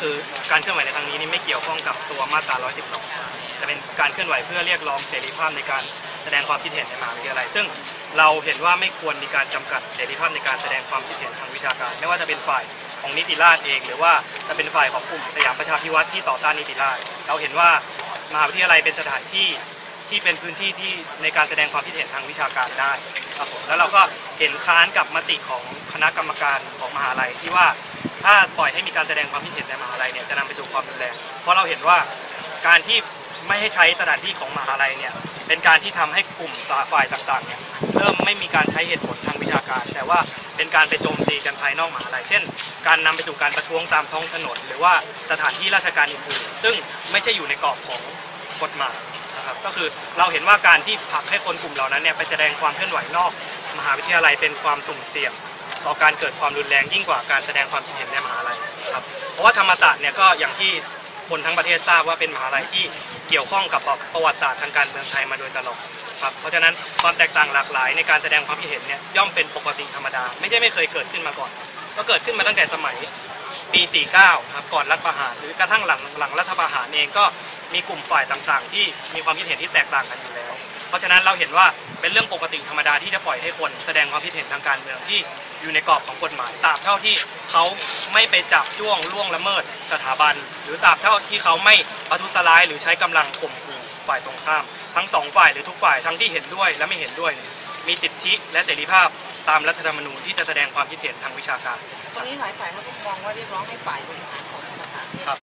คือการเคลื่อนไหวในครั้งนี้นี่ไม่เกี่ยวข้องกับตัวมาตรา 112จะเป็นการเคลื่อนไหวเพื่อเรียกร้องเสรีภาพในการแสดงความคิดเห็นในมหาวิทยาลัย ซึ่งเราเห็นว่าไม่ควรมีการจำกัดเสรีภาพในการแสดงความคิดเห็นทางวิชาการ ไม่ว่าจะเป็นฝ่ายของนิติราษฎร์เอง หรือว่าจะเป็นฝ่ายของกลุ่มสยามประชาพิวัตรที่ต่อต้านนิติราษฎร์เราเห็นว่ามหาวิทยาลัยเป็นสถานที่ที่เป็นพื้นที่ที่ในการแสดงความคิดเห็นทางวิชาการได้ครับผมแล้วเราก็เห็นค้านกับมติของคณะกรรมการของมหาลัยที่ว่า ถ้าปล่อยให้มีการแสดงความคิดเห็นในมหาลัยเนี่ยจะนำไปสู่ความรุนแรงเพราะเราเห็นว่าการที่ไม่ให้ใช้สถานที่ของมหาลัยเนี่ยเป็นการที่ทำให้กลุ่มฝ่ายต่างๆเนี่ยเริ่มไม่มีการใช้เหตุผลทางวิชาการ แต่ว่าเป็นการไปโจมตีกันภายนอกมหาลัย เช่น การนำไปสู่การประท้วงตามท้องถนน หรือว่าสถานที่ราชการอื่นๆซึ่งไม่ใช่อยู่ในกรอบของกฎหมายนะครับก็คือเราเห็นว่าการที่ผลักให้คนกลุ่มเหล่านั้นเนี่ยไปแสดงความเคลื่อนไหวนอกมหาวิทยาลัยเป็นความสุ่มเสี่ยง ต่อการเกิดความรุนแรงยิ่งกว่าการแสดงความคิดเห็นในมหาลัยครับเพราะว่าธรรมศาสตร์เนี่ยก็อย่างที่คนทั้งประเทศทราบว่าเป็นมหาลัยที่เกี่ยวข้องกับประวัติศาสตร์ทางการเมืองไทยมาโดยตลอดครับเพราะฉะนั้นความแตกต่างหลากหลายในการแสดงความคิดเห็นเนี่ยย่อมเป็นปกติธรรมดา ไม่ใช่ไม่เคยเกิดขึ้นมาก่อน ก็เกิดขึ้นมาตั้งแต่สมัยปี 49 ครับก่อนรัฐประหาร หรือกระทั่งหลังหลังรัฐประหารเองก็มีกลุ่มฝ่ายต่างๆ ที่มีความคิดเห็นที่แตกต่างกันอยู่แล้ว เพราะฉะนั้นเราเห็นว่าเป็นเรื่องปกติธรรมดาที่จะปล่อยให้คน แสดงความคิดเห็นทางการเมืองที่อยู่ในกรอบของกฎหมายตราบเท่าที่เขาไม่ไปจับจ้วงล่วงละเมิดสถาบัน หรือตราบเท่าที่เขาไม่ประทุษร้ายหรือใช้กำลังข่มขู่ฝ่ายตรงข้าม ทั้งสองฝ่ายหรือทุกฝ่ายทั้งที่เห็นด้วยและไม่เห็นด้วยเนี่ยมีสิทธิและเสรีภาพตามรัฐธรรมนูญที่จะแสดงความคิดเห็นทางวิชาการตรงนี้หลายฝ่ายเขาก็มองว่าเรียกร้องให้ฝ่ายบริหารของธรรมศาสตร์เนี่ย